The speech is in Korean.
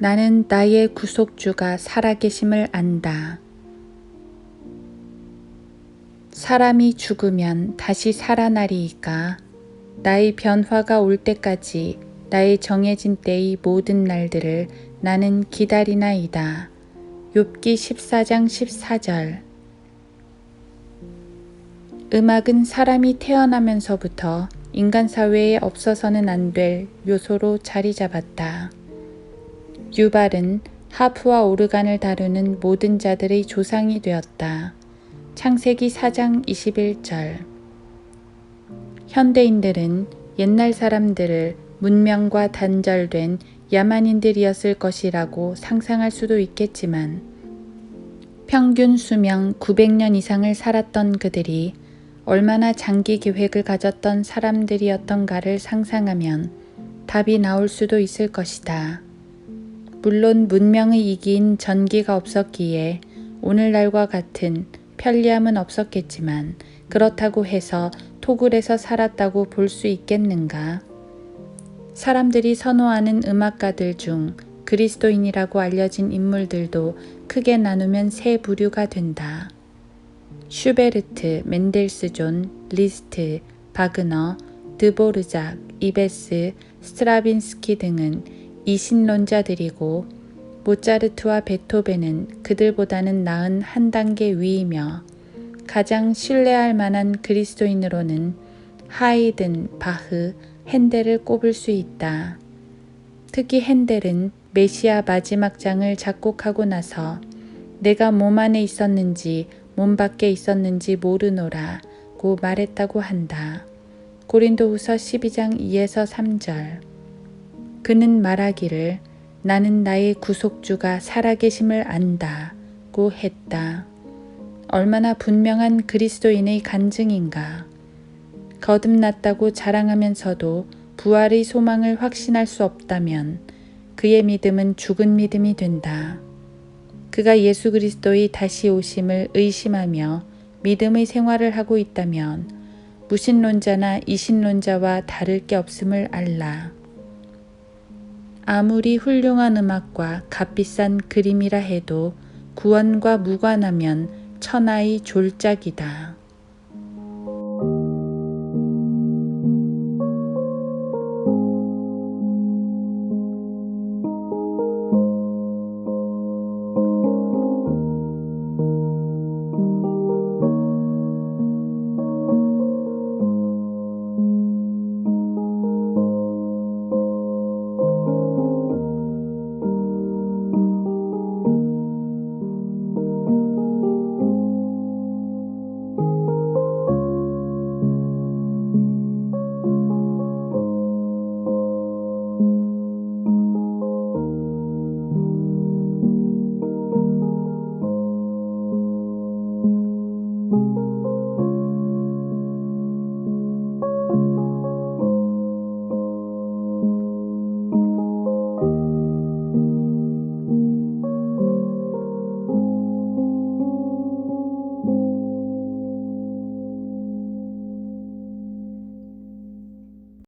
나는 나의 구속주가 살아계심을 안다. 사람이 죽으면 다시 살아나리이까 나의 변화가 올 때까지 나의 정해진 때의 모든 날들을 나는 기다리나이다. 욥기 14장 14절 음악은 사람이 태어나면서부터 인간 사회에 없어서는 안 될 요소로 자리 잡았다. 유발은 하프와 오르간을 다루는 모든 자들의 조상이 되었다. 창세기 4장 21절 현대인들은 옛날 사람들을 문명과 단절된 야만인들이었을 것이라고 상상할 수도 있겠지만 평균 수명 900년 이상을 살았던 그들이 얼마나 장기 계획을 가졌던 사람들이었던가를 상상하면 답이 나올 수도 있을 것이다. 물론 문명의 이기인 전기가 없었기에 오늘날과 같은 편리함은 없었겠지만 그렇다고 해서 토굴에서 살았다고 볼 수 있겠는가? 사람들이 선호하는 음악가들 중 그리스도인이라고 알려진 인물들도 크게 나누면 세 부류가 된다. 슈베르트, 멘델스존, 리스트, 바그너, 드보르작, 이베스, 스트라빈스키 등은 이신론자들이고 모차르트와 베토벤은 그들보다는 나은 한 단계 위이며 가장 신뢰할 만한 그리스도인으로는 하이든, 바흐, 핸델을 꼽을 수 있다. 특히 핸델은 메시아 마지막 장을 작곡하고 나서 내가 몸 안에 있었는지 몸 밖에 있었는지 모르노라 고 말했다고 한다. 고린도후서 12장 2에서 3절. 그는 말하기를 나는 나의 구속주가 살아계심을 안다 고 했다. 얼마나 분명한 그리스도인의 간증인가. 거듭났다고 자랑하면서도 부활의 소망을 확신할 수 없다면 그의 믿음은 죽은 믿음이 된다. 그가 예수 그리스도의 다시 오심을 의심하며 믿음의 생활을 하고 있다면 무신론자나 이신론자와 다를 게 없음을 알라. 아무리 훌륭한 음악과 값비싼 그림이라 해도 구원과 무관하면 천하의 졸작이다.